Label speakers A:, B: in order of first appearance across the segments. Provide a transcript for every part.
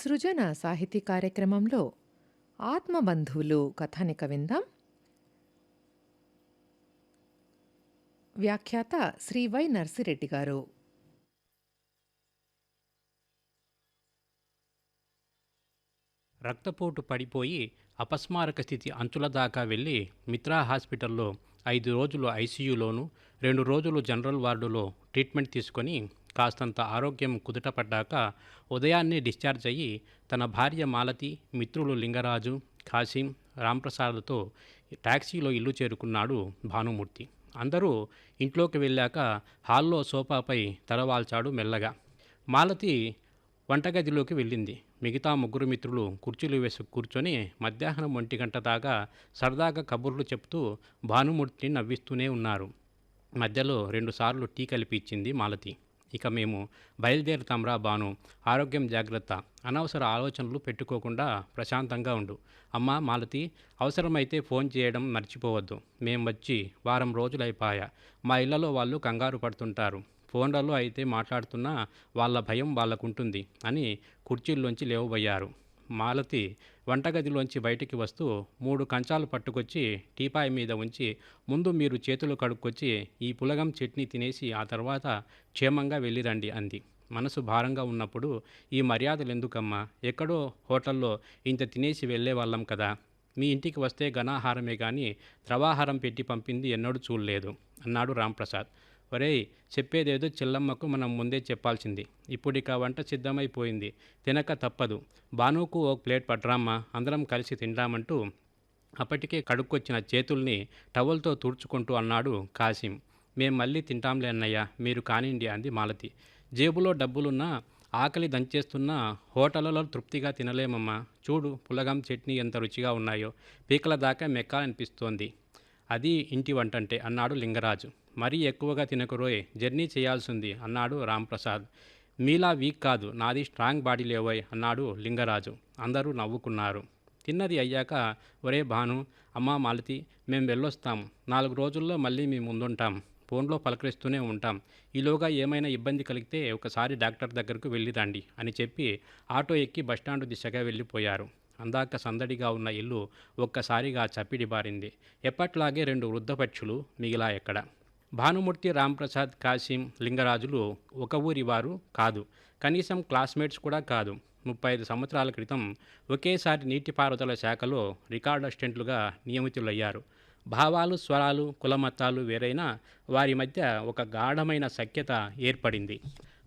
A: సృజన సాహితీ కార్యక్రమంలో ఆత్మబంధువులు కథానిక విందాం. వ్యాఖ్యాత శ్రీ వై నర్సిరెడ్డి గారు.
B: రక్తపోటు పడిపోయి అపస్మారక స్థితి అంచుల దాకా వెళ్ళి మిత్రా హాస్పిటల్లో ఐదు రోజులు ఐసీయూలోను రెండు రోజులు జనరల్ వార్డులో ట్రీట్మెంట్ తీసుకొని కాస్తంత ఆరోగ్యం కుదుటపడ్డాక ఉదయాన్నే డిశ్చార్జ్ అయ్యి తన భార్య మాలతి మిత్రులు లింగరాజు కాసిం రాంప్రసాద్తో టాక్సీలో ఇల్లు చేరుకున్నాడు భానుమూర్తి. అందరూ ఇంట్లోకి వెళ్ళాక హాల్లో సోఫాపై తలవాల్చాడు మెల్లగా. మాలతి వంటగదిలోకి వెళ్ళింది. మిగతా ముగ్గురు మిత్రులు కుర్చీలు వేసి కూర్చొని మధ్యాహ్నం ఒంటి గంట దాకా సరదాగా కబుర్లు చెప్తూ భానుమూర్తిని నవ్విస్తూనే ఉన్నారు. మధ్యలో రెండుసార్లు టీ కలిపి ఇచ్చింది మాలతి. ఇక మేము బయలుదేరుతాంరా బాను. ఆరోగ్యం జాగ్రత్త. అనవసర ఆలోచనలు పెట్టుకోకుండా ప్రశాంతంగా ఉండు. అమ్మ మాలతి అవసరమైతే ఫోన్ చేయడం మర్చిపోవద్దు. మేము వచ్చి వారం రోజులైపోయా. మా ఇళ్ళలో వాళ్ళు కంగారు పడుతుంటారు. ఫోన్లలో అయితే మాట్లాడుతున్నా వాళ్ళ భయం వాళ్ళకుంటుంది అని కుర్చీల్లోంచి లేవబోయారు. మాలతి వంటగదిలోంచి బయటికి వస్తూ మూడు కంచాలు పట్టుకొచ్చి టీపాయ్ మీద ఉంచి ముందు మీరు చేతులు కడుక్కొచ్చి ఈ పులగం చట్నీ తినేసి ఆ తర్వాత క్షేమంగా వెళ్ళిరండి అంది. మనసు భారంగా ఉన్నప్పుడు ఈ మర్యాదలు ఎందుకమ్మా ఎక్కడో హోటల్లో ఇంత తినేసి వెళ్ళే వాళ్ళం కదా. మీ ఇంటికి వస్తే ఘనాహారమే కానీ ద్రవాహారం పెట్టి పంపింది ఎన్నడూ చూడలేదు అన్నాడు రాంప్రసాద్. ఒరేయ్ చెప్పేదేదో చెల్లమ్మకు మనం ముందే చెప్పాల్సింది. ఇప్పుడిక వంట సిద్ధమైపోయింది. తినక తప్పదు. బానుకు ఓ ప్లేట్ పట్రామ్మా అందరం కలిసి తింటామంటూ అప్పటికే కడుక్కొచ్చిన చేతుల్ని టవల్తో తుడుచుకుంటూ అన్నాడు కాసిం. మేం మళ్ళీ తింటాంలే అన్నయ్య మీరు కానిండి అంది మాలతి. జేబులో డబ్బులున్నా ఆకలి దంచేస్తున్నా హోటళ్ళలో తృప్తిగా తినలేమమ్మా. చూడు పులగం చట్నీ ఎంత రుచిగా ఉన్నాయో. పీకల దాకా మెక్కాలనిపిస్తోంది. అది ఇంటి వంటంటే అన్నాడు లింగరాజు. మరీ ఎక్కువగా తినకురోయ్ జర్నీ చేయాల్సింది అన్నాడు రాంప్రసాద్. మీలా వీక్ కాదు నాది స్ట్రాంగ్ బాడీ లేవోయ్ అన్నాడు లింగరాజు. అందరూ నవ్వుకున్నారు. తిన్నది అయ్యాక ఒరే భాను అమ్మా మాలతి మేము వెళ్ళొస్తాం. నాలుగు రోజుల్లో మళ్ళీ మీ ముందుంటాం. ఫోన్లో పలకరిస్తూనే ఉంటాం. ఈలోగా ఏమైనా ఇబ్బంది కలిగితే ఒకసారి డాక్టర్ దగ్గరకు వెళ్ళిదండి అని చెప్పి ఆటో ఎక్కి బస్టాండ్ దిశగా వెళ్ళిపోయారు. అందాక సందడిగా ఉన్న ఇల్లు ఒక్కసారిగా చప్పిడి బారింది. ఎప్పట్లాగే రెండు వృద్ధ పక్షులు మిగిలా ఎక్కడ భానుమూర్తి రాంప్రసాద్ కాసిం లింగరాజులు ఒక ఊరి వారు కాదు. కనీసం క్లాస్మేట్స్ కూడా కాదు. ముప్పై ఐదు సంవత్సరాల క్రితం ఒకేసారి నీటిపారుదల శాఖలో రికార్డ్ అసిస్టెంట్లుగా నియమితులయ్యారు. భావాలు స్వరాలు కులమతాలు వేరైనా వారి మధ్య ఒక గాఢమైన సఖ్యత ఏర్పడింది.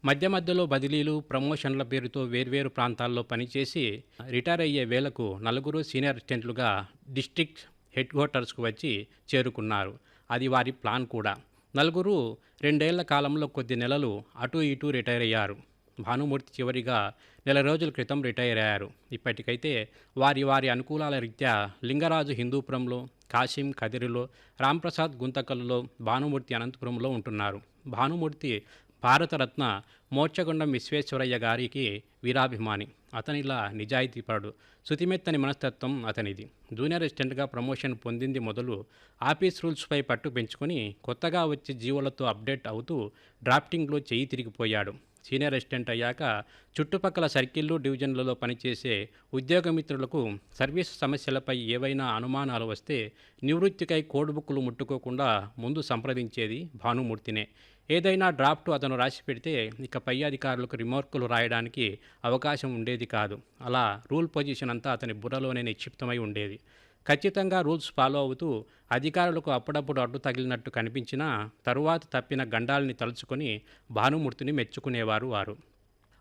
B: మధ్య మధ్యలో బదిలీలు ప్రమోషన్ల పేరుతో వేర్వేరు ప్రాంతాల్లో పనిచేసి రిటైర్ అయ్యే వేళకు నలుగురు సీనియర్ అసిస్టెంట్లుగా డిస్ట్రిక్ట్ హెడ్ క్వార్టర్స్కు వచ్చి చేరుకున్నారు. అది వారి ప్లాన్ కూడా. నలుగురు రెండేళ్ళ కాలంలో కొద్ది నెలలు అటు ఇటు రిటైర్ అయ్యారు. భానుమూర్తి చివరిగా నెల రోజుల క్రితం రిటైర్ అయ్యారు. ఇప్పటికైతే వారి వారి అనుకూలాల రీత్యా లింగరాజు హిందూపురంలో కాశీం కదిరిలో రాంప్రసాద్ గుంతకల్లో భానుమూర్తి అనంతపురంలో ఉంటున్నారు. భానుమూర్తి భారతరత్న మోక్షగుండం విశ్వేశ్వరయ్య గారికి వీరాభిమాని. అతనిలా నిజాయితీపరుడు. శుతిమెత్తని మనస్తత్వం అతనిది. జూనియర్ అసిస్టెంట్గా ప్రమోషన్ పొందింది మొదలు ఆఫీస్ రూల్స్పై పట్టు పెంచుకొని కొత్తగా వచ్చే జీవులతో అప్డేట్ అవుతూ డ్రాఫ్టింగ్లో చేయి తిరిగిపోయాడు. సీనియర్ అసిస్టెంట్ అయ్యాక చుట్టుపక్కల సర్కిళ్ళు డివిజన్లలో పనిచేసే ఉద్యోగమిత్రులకు సర్వీస్ సమస్యలపై ఏవైనా అనుమానాలు వస్తే నివృత్తికై కోడ్ బుక్లు ముట్టుకోకుండా ముందు సంప్రదించేది భానుమూర్తినే. ఏదైనా డ్రాఫ్ట్ అతను రాసి పెడితే ఇక పై అధికారులకు రిమార్కులు రాయడానికి అవకాశం ఉండేది కాదు. అలా రూల్ పొజిషన్ అంతా అతని బుర్రలోనే నిక్షిప్తమై ఉండేది. ఖచ్చితంగా రూల్స్ ఫాలో అవుతూ అధికారులకు అప్పుడప్పుడు అడ్డు తగిలినట్టు కనిపించినా తరువాత తప్పిన గండాల్ని తలుచుకొని భానుమూర్తిని మెచ్చుకునేవారు వారు.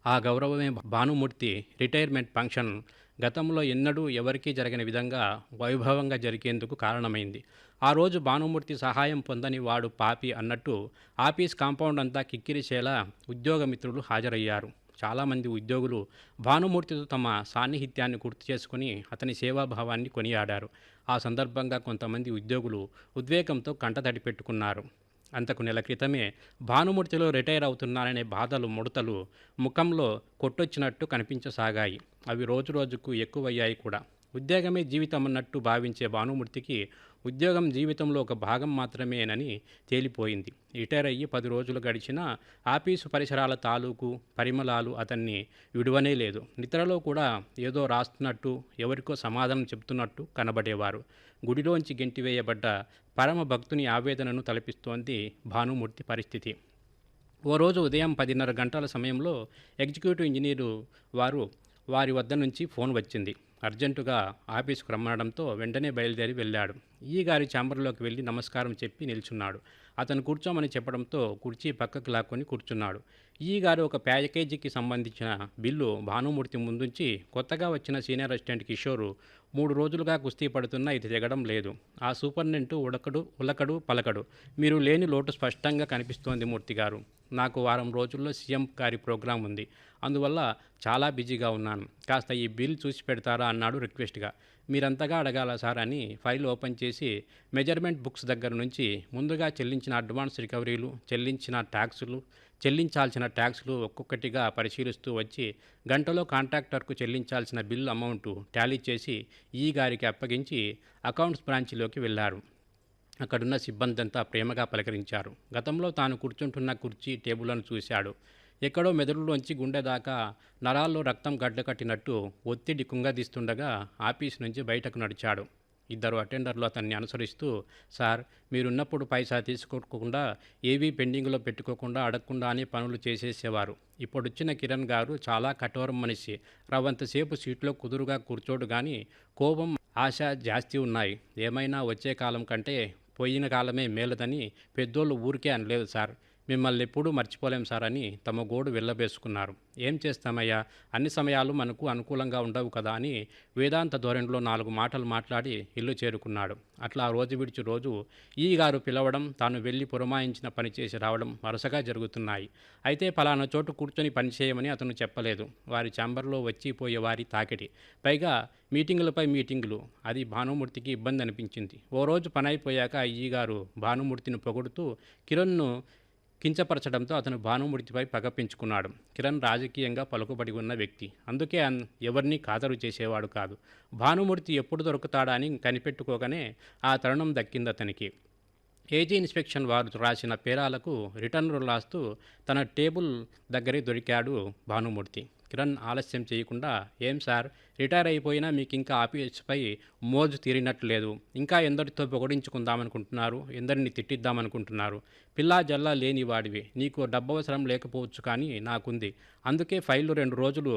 B: ఆ గౌరవమే భానుమూర్తి రిటైర్మెంట్ ఫంక్షన్ గతంలో ఎన్నడూ ఎవరికీ జరగని విధంగా వైభవంగా జరిగేందుకు కారణమైంది. ఆ రోజు భానుమూర్తి సహాయం పొందని వాడు పాపి అన్నట్టు ఆఫీస్ కాంపౌండ్ అంతా కిక్కిరిసేలా ఉద్యోగమిత్రులు హాజరయ్యారు. చాలామంది ఉద్యోగులు భానుమూర్తితో తమ సాన్నిహిత్యాన్ని గుర్తు చేసుకుని అతని సేవాభావాన్ని కొనియాడారు. ఆ సందర్భంగా కొంతమంది ఉద్యోగులు ఉద్వేగంతో కంటతడి పెట్టుకున్నారు. అంతకు నెల క్రితమే భానుమూర్తిలో రిటైర్ అవుతున్నారనే బాధలు ముడతలు ముఖంలో కొట్టొచ్చినట్టు కనిపించసాగాయి. అవి రోజు రోజుకు ఎక్కువయ్యాయి కూడా. ఉద్యోగమే జీవితం అన్నట్టు భావించే భానుమూర్తికి ఉద్యోగం జీవితంలో ఒక భాగం మాత్రమేనని తేలిపోయింది. రిటైర్ అయ్యి పది రోజులు గడిచినా ఆఫీసు పరిసరాల తాలూకు పరిమళాలు అతన్ని విడువనే లేదు. నిద్రలో కూడా ఏదో రాస్తున్నట్టు ఎవరికో సమాధానం చెప్తున్నట్టు కనబడేవారు. గుడిలోంచి గెంటివేయబడ్డ పరమ భక్తుని ఆవేదనను తలపిస్తోంది భానుమూర్తి పరిస్థితి. ఓ రోజు ఉదయం పదిన్నర గంటల సమయంలో ఎగ్జిక్యూటివ్ ఇంజనీరు వారు వారి వద్ద నుంచి ఫోన్ వచ్చింది. అర్జెంటుగా ఆఫీసుకు రమ్మనడంతో వెంటనే బయలుదేరి వెళ్ళాడు. ఈ గారి ఛాంబర్లోకి వెళ్ళి నమస్కారం చెప్పి నిల్చున్నాడు. అతను కూర్చోమని చెప్పడంతో కుర్చీ పక్కకు లాక్కొని కూర్చున్నాడు. ఈ గారు ఒక ప్యాకేజీకి సంబంధించిన బిల్లు భానుమూర్తి ముందుంచి కొత్తగా వచ్చిన సీనియర్ అసిస్టెంట్ కిషోరు మూడు రోజులుగా కుస్తీ పడుతున్నా ఇది దిగడం లేదు. ఆ సూపర్నెంట్ ఉడకడు ఉలకడు పలకడు. మీరు లేని లోటు స్పష్టంగా కనిపిస్తోంది మూర్తి గారు నాకు వారం రోజుల్లో సీఎం గారి ప్రోగ్రాం ఉంది. అందువల్ల చాలా బిజీగా ఉన్నాను. కాస్త ఈ బిల్ చూసి పెడతారా అన్నాడు రిక్వెస్ట్గా. మీరంతగా అడగాల సార్ అని ఫైల్ ఓపెన్ చేసి మెజర్మెంట్ బుక్స్ దగ్గర నుంచి ముందుగా చెల్లించిన అడ్వాన్స్ రికవరీలు చెల్లించిన ట్యాక్సులు చెల్లించాల్సిన ట్యాక్సులు ఒక్కొక్కటిగా పరిశీలిస్తూ వచ్చి గంటలో కాంట్రాక్టర్కు చెల్లించాల్సిన బిల్లు అమౌంట్ టాలీ చేసి ఈ గారికి అప్పగించి అకౌంట్స్ బ్రాంచ్లోకి వెళ్ళారు. అక్కడున్న సిబ్బందంతా ప్రేమగా పలకరించారు. గతంలో తాను కూర్చుంటున్న కుర్చీ టేబుల్ను చూశాడు. ఎక్కడో మెదడులోంచి గుండె దాకా నరాల్లో రక్తం గడ్డకట్టినట్టు ఒత్తిడి కుంగదీస్తుండగా ఆఫీస్ నుంచి బయటకు నడిచాడు. ఇద్దరు అటెండర్లు అతన్ని అనుసరిస్తూ సార్ మీరున్నప్పుడు పైసా తీసుకోకుండా ఏవీ పెండింగ్లో పెట్టుకోకుండా అడగకుండానే పనులు చేసేసేవారు. ఇప్పుడొచ్చిన కిరణ్ గారు చాలా కఠోరం మనిషి. రవంతసేపు సీట్లో కుదురుగా కూర్చోడు కానీ కోపం ఆశ జాస్తి ఉన్నాయి. ఏమైనా వచ్చే కాలం కంటే పోయిన కాలమే మేలదని పెద్దోళ్ళు ఊరికే అనలేదు సార్. మిమ్మల్ని ఎప్పుడూ మర్చిపోలేం సార్ అని తమ గోడు వెళ్ళబేసుకున్నారు. ఏం చేస్తామయ్యా? అన్ని సమయాలు మనకు అనుకూలంగా ఉండవు కదా అని వేదాంత ధోరణిలో నాలుగు మాటలు మాట్లాడి ఇల్లు చేరుకున్నాడు. అట్లా ఆ రోజు విడిచి రోజు ఈ గారు పిలవడం తాను వెళ్ళి పురమాయించిన పని చేసి రావడం వరుసగా జరుగుతున్నాయి. అయితే పలానా చోటు కూర్చొని పని చేయమని అతను చెప్పలేదు. వారి ఛాంబర్లో వచ్చిపోయే వారి తాకిడి. పైగా మీటింగులపై మీటింగులు. అది భానుమూర్తికి ఇబ్బంది అనిపించింది. ఓ రోజు పని అయిపోయాక అయ్యి గారు భానుమూర్తిని పొగుడుతూ కిరణ్ను కించపరచడంతో అతను భానుమూర్తిపై పగ పెంచుకున్నాడు. కిరణ్ రాజకీయంగా పలుకుబడి ఉన్న వ్యక్తి. అందుకే అన్ ఎవరిని ఖాతరు చేసేవాడు కాదు. భానుమూర్తి ఎప్పుడు దొరుకుతాడా అని కనిపెట్టుకోగానే ఆ తరుణం దక్కింది అతనికి. ఏజీ ఇన్స్పెక్షన్ వారు రాసిన పేరాలకు రిటర్న్ రాస్తూ తన టేబుల్ దగ్గరే దొరికాడు భానుమూర్తి. కిరణ్ ఆలస్యం చేయకుండా ఏం సార్ రిటైర్ అయిపోయినా మీకు ఇంకా ఆఫీస్పై మోజు తీరినట్లు లేదు ఇంకా ఎందరితో పొగడించుకుందామనుకుంటున్నారు ఎందరిని తిట్టిద్దామనుకుంటున్నారు. పిల్లా జల్లా లేని వాడివి నీకు డబ్బు అవసరం లేకపోవచ్చు కానీ నాకుంది. అందుకే ఫైళ్ళు రెండు రోజులు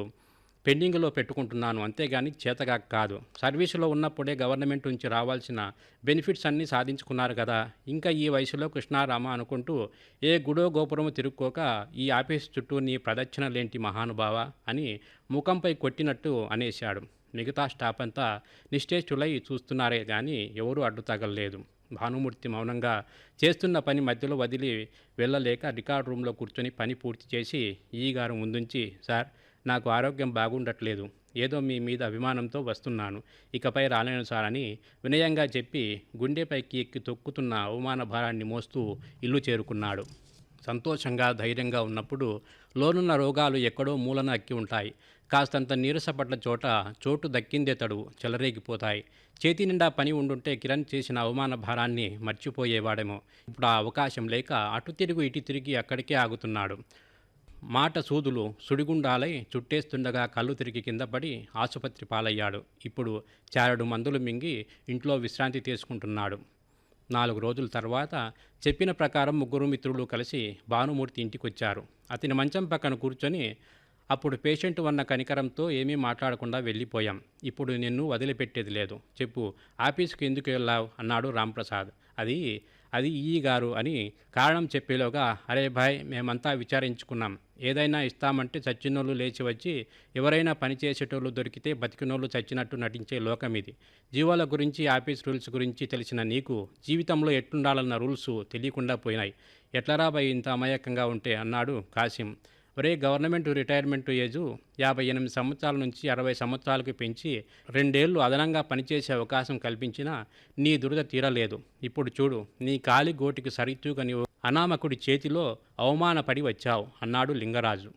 B: పెండింగ్లో పెట్టుకుంటున్నాను అంతేగాని చేతగా కాదు. సర్వీసులో ఉన్నప్పుడే గవర్నమెంట్ నుంచి రావాల్సిన బెనిఫిట్స్ అన్నీ సాధించుకున్నారు కదా. ఇంకా ఈ వయసులో కృష్ణారామ అనుకుంటూ ఏ గుడో గోపురము తిరుక్కోక ఈ ఆఫీస్ చుట్టూ నీ ప్రదక్షిణలేంటి మహానుభావ అని ముఖంపై కొట్టినట్టు అనేశాడు. మిగతా స్టాఫ్ అంతా నిశ్చేష్టులై చూస్తున్నారే కానీ ఎవరూ అడ్డు తగలలేదు. భానుమూర్తి మౌనంగా చేస్తున్న పని మధ్యలో వదిలి వెళ్ళలేక రికార్డ్ రూమ్లో కూర్చొని పని పూర్తి చేసి ఈ గారు ముందుంచి సార్ నాకు ఆరోగ్యం బాగుండట్లేదు. ఏదో మీ మీద అభిమానంతో వస్తున్నాను. ఇకపై రాలేను సార్ అని వినయంగా చెప్పి గుండెపైకి ఎక్కి తొక్కుతున్న అవమాన భారాన్ని మోస్తూ ఇల్లు చేరుకున్నాడు. సంతోషంగా ధైర్యంగా ఉన్నప్పుడు లోనున్న రోగాలు ఎక్కడో మూలన అక్కి ఉంటాయి. కాస్తంత నీరసపడ్డ చోట చోటు దక్కిందే తడు చెలరేగిపోతాయి. చేతి నిండా పని ఉండుంటే కిరణ్ చేసిన అవమాన భారాన్ని మర్చిపోయేవాడేమో. ఇప్పుడు ఆ అవకాశం లేక అటు తిరుగు ఇటు తిరిగి అక్కడికే ఆగుతున్నాడు. మాట సూదులు సుడిగుండాలై చుట్టేస్తుండగా కళ్ళు తిరిగి కింద పడి ఆసుపత్రి పాలయ్యాడు. ఇప్పుడు చారడు మందులు మింగి ఇంట్లో విశ్రాంతి తీసుకుంటున్నాడు. నాలుగు రోజుల తర్వాత చెప్పిన ప్రకారం ముగ్గురు మిత్రులు కలిసి భానుమూర్తి ఇంటికొచ్చారు. అతని మంచం పక్కన కూర్చొని అప్పుడు పేషెంట్ ఉన్న కనికరంతో ఏమీ మాట్లాడకుండా వెళ్ళిపోయాం. ఇప్పుడు నిన్ను వదిలిపెట్టేది లేదు. చెప్పు ఆఫీస్కి ఎందుకు వెళ్ళావు? అన్నాడు రాంప్రసాద్. అది అది ఈ గారు అని కారణం చెప్పేలోగా అరే భాయ్ మేమంతా విచారించుకున్నాం. ఏదైనా ఇస్తామంటే చచ్చినోళ్ళు లేచి వచ్చి ఎవరైనా పని చేసేటోళ్ళు దొరికితే బతికినోళ్ళు చచ్చినట్టు నటించే లోకం ఇది. జీవాల గురించి ఆఫీస్ రూల్స్ గురించి తెలిసిన నీకు జీవితంలో ఎట్లుండాలన్న రూల్స్ తెలియకుండా పోయినాయి. ఎట్లరా భయ్ ఇంత అమాయకంగా ఉంటే అన్నాడు కాసిం. ఒరే గవర్నమెంట్ రిటైర్మెంట్ ఏజు యాభై ఎనిమిది సంవత్సరాల నుంచి అరవై సంవత్సరాలకు పెంచి రెండేళ్ళు అదనంగా పనిచేసే అవకాశం కల్పించినా నీ దురద తీరలేదు. ఇప్పుడు చూడు నీ కాలి గోటికి సరితూగని అనామకుడి చేతిలో అవమానపడి వచ్చావు అన్నాడు లింగరాజు.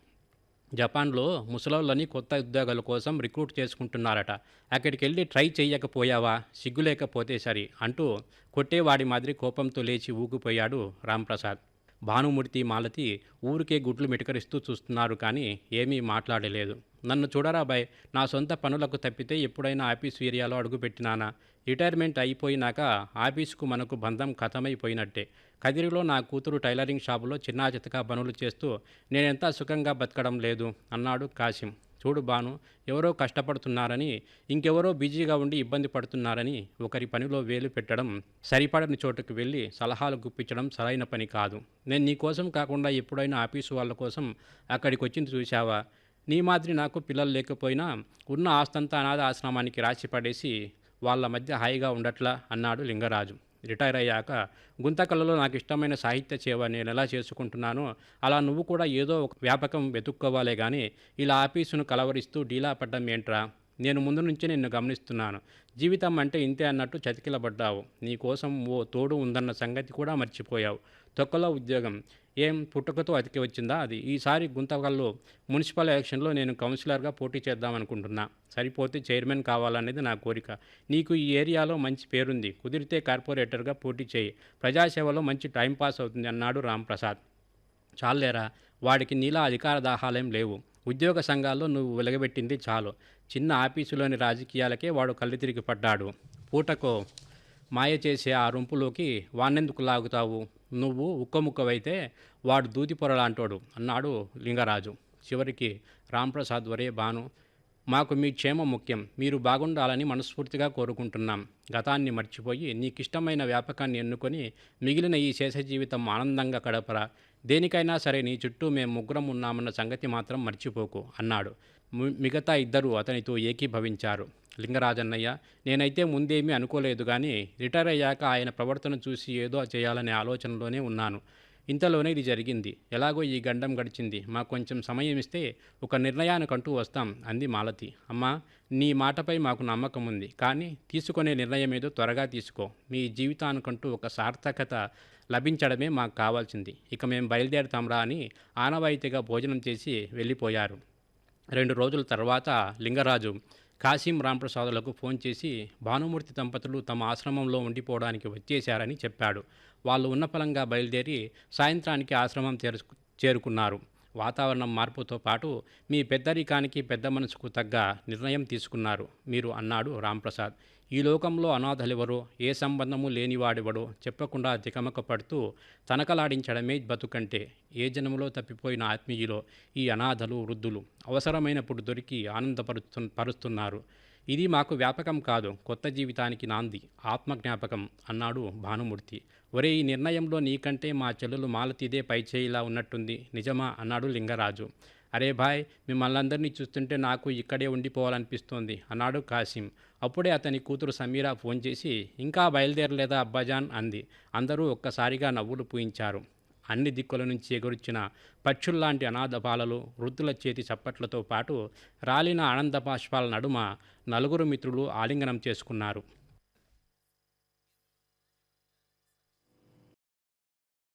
B: జపాన్లో ముసలోళ్ళని కొత్త ఉద్యోగాల కోసం రిక్రూట్ చేసుకుంటున్నారట. అక్కడికి వెళ్ళి ట్రై చేయకపోయావా సిగ్గు లేకపోతే సరి అంటూ కొట్టేవాడి మాదిరి కోపంతో లేచి ఊగిపోయాడు రాంప్రసాద్. భానుమూర్తి మాలతి ఊరికే గుడ్లు మిటకరిస్తూ చూస్తున్నారు కానీ ఏమీ మాట్లాడలేదు. నన్ను చూడరా బాయ్ నా సొంత పనులకు తప్పితే ఎప్పుడైనా ఆఫీసు ఏరియాలో అడుగుపెట్టినానా? రిటైర్మెంట్ అయిపోయినాక ఆఫీసుకు మనకు బంధం ఖతమైపోయినట్టే కదిరిలో నా కూతురు టైలరింగ్ షాపులో చిన్నా చితకా పనులు చేస్తూ నేనెంత సుఖంగా బతకడం లేదు అన్నాడు కాసిం చూడు బాను ఎవరో కష్టపడుతున్నారని ఇంకెవరో బిజీగా ఉండి ఇబ్బంది పడుతున్నారని ఒకరి పనిలో వేలు పెట్టడం సరిపడని చోటుకు వెళ్ళి సలహాలు గుప్పించడం సరైన పని కాదు. నేను నీ కోసం కాకుండా ఎప్పుడైనా ఆఫీసు వాళ్ళ కోసం అక్కడికి వచ్చింది చూశావా? నీ మాదిరి నాకు పిల్లలు లేకపోయినా ఉన్న ఆస్తంతా అనాథ ఆశ్రమానికి రాసి పడేసి వాళ్ళ మధ్య హాయిగా ఉండట్లా అన్నాడు లింగరాజు. రిటైర్ అయ్యాక గుంతకళలో నాకు ఇష్టమైన సాహిత్య సేవ నేను ఎలా చేసుకుంటున్నానో అలా నువ్వు కూడా ఏదో ఒక వ్యాపకం వెతుక్కోవాలే కానీ ఇలా ఆఫీసును కలవరిస్తూ డీలా పడ్డం ఏంట్రా? నేను ముందు నుంచి నిన్ను గమనిస్తున్నాను. జీవితం అంటే ఇంతే అన్నట్టు చతికిలబడ్డావు. నీకోసం ఓ తోడు ఉందన్న సంగతి కూడా మర్చిపోయావు. తొక్కలో ఉద్యోగం. ఏం పుట్టుకతో అతికి వచ్చిందా అది? ఈసారి గుంతకల్లో మున్సిపల్ ఎలక్షన్లో నేను కౌన్సిలర్గా పోటీ చేద్దామనుకుంటున్నా. సరిపోతే చైర్మన్ కావాలనేది నా కోరిక. నీకు ఈ ఏరియాలో మంచి పేరుంది. కుదిరితే కార్పొరేటర్గా పోటీ చేయి. ప్రజాసేవలో మంచి టైంపాస్ అవుతుంది అన్నాడు రాంప్రసాద్. చాలేరా? వాడికి నీలా అధికార దాహాలేం లేవు. ఉద్యోగ సంఘాల్లో నువ్వు వెలగబెట్టింది చాలు. చిన్న ఆఫీసులోని రాజకీయాలకే వాడు కళ్ళు తిరిగి పడ్డాడు. పూటకో మాయ చేసే ఆ రొంపులోకి వాన్నెందుకు లాగుతావు? నువ్వు ఉక్కముక్కవైతే వాడు దూది పొరలాంటోడు అన్నాడు లింగరాజు. చివరికి రాంప్రసాద్ వరే బాను మాకు మీ క్షేమం ముఖ్యం మీరు బాగుండాలని మనస్ఫూర్తిగా కోరుకుంటున్నాం. గతాన్ని మర్చిపోయి నీకిష్టమైన వ్యాపకాన్ని ఎన్నుకొని మిగిలిన ఈ శేష జీవితం ఆనందంగా గడపరా. దేనికైనా సరే నీ చుట్టూ మేము ముగ్గురం ఉన్నామన్న సంగతి మాత్రం మర్చిపోకు అన్నాడు. మిగతా ఇద్దరు అతనితో ఏకీభవించారు. లింగరాజన్నయ్య నేనైతే ముందేమీ అనుకోలేదు కానీ రిటైర్ అయ్యాక ఆయన ప్రవర్తన చూసి ఏదో చేయాలనే ఆలోచనలోనే ఉన్నాను. ఇంతలోనే ఇది జరిగింది. ఎలాగో ఈ గండం గడిచింది. మాకు కొంచెం సమయం ఇస్తే ఒక నిర్ణయానికంటూ వస్తాం అంది మాలతి. అమ్మా నీ మాటపై మాకు నమ్మకం ఉంది. కానీ తీసుకునే నిర్ణయం ఏదో త్వరగా తీసుకో. మీ జీవితానికంటూ ఒక సార్థకత లభించడమే మాకు కావాల్సింది. ఇక మేము బయలుదేరుతాంరా అని ఆనవాయితీగా భోజనం చేసి వెళ్ళిపోయారు. రెండు రోజుల తర్వాత లింగరాజు కాశీం రాంప్రసాదులకు ఫోన్ చేసి భానుమూర్తి దంపతులు తమ ఆశ్రమంలో ఉండిపోవడానికి వచ్చేశారని చెప్పాడు. వాళ్ళు ఉన్న ఫలంగా బయలుదేరి సాయంత్రానికి ఆశ్రమం చేరుకు చేరుకున్నారు. వాతావరణం మార్పుతో పాటు మీ పెద్దరికానికి పెద్ద మనసుకు తగ్గ నిర్ణయం తీసుకున్నారు మీరు అన్నాడు రాంప్రసాద్. ఈ లోకంలో అనాథలెవరో ఏ సంబంధము లేనివాడెవడో చెప్పకుండా తికమక పడుతూ తనకలాడించడమే బతుకంటే ఏ జనములో తప్పిపోయిన ఆత్మీయులో ఈ అనాథలు వృద్ధులు అవసరమైనప్పుడు దొరికి ఆనందపరుస్తు పరుస్తున్నారు. ఇది మాకు వ్యాపకం కాదు కొత్త జీవితానికి నాంది ఆత్మజ్ఞాపకం అన్నాడు భానుమూర్తి. ఒరే ఈ నిర్ణయంలో నీకంటే మా చెల్లెలు మాలతీదే పైచేయిలా ఉన్నట్టుంది నిజమా? అన్నాడు లింగరాజు. అరే భాయ్ మిమ్మల్ని అందరినీ చూస్తుంటే నాకు ఇక్కడే ఉండిపోవాలనిపిస్తోంది అన్నాడు కాసిం. అప్పుడే అతని కూతురు సమీరా ఫోన్ చేసి ఇంకా బయలుదేరలేదా అబ్బాజాన్? అంది. అందరూ ఒక్కసారిగా నవ్వులు పూయించారు. అన్ని దిక్కుల నుంచి ఎగురుచిన పక్షుల్లాంటి అనాథ బాలలు వృద్ధుల చేతి చప్పట్లతో పాటు రాలిన ఆనంద బాష్పాల నడుమ నలుగురు మిత్రులు ఆలింగనం చేసుకున్నారు.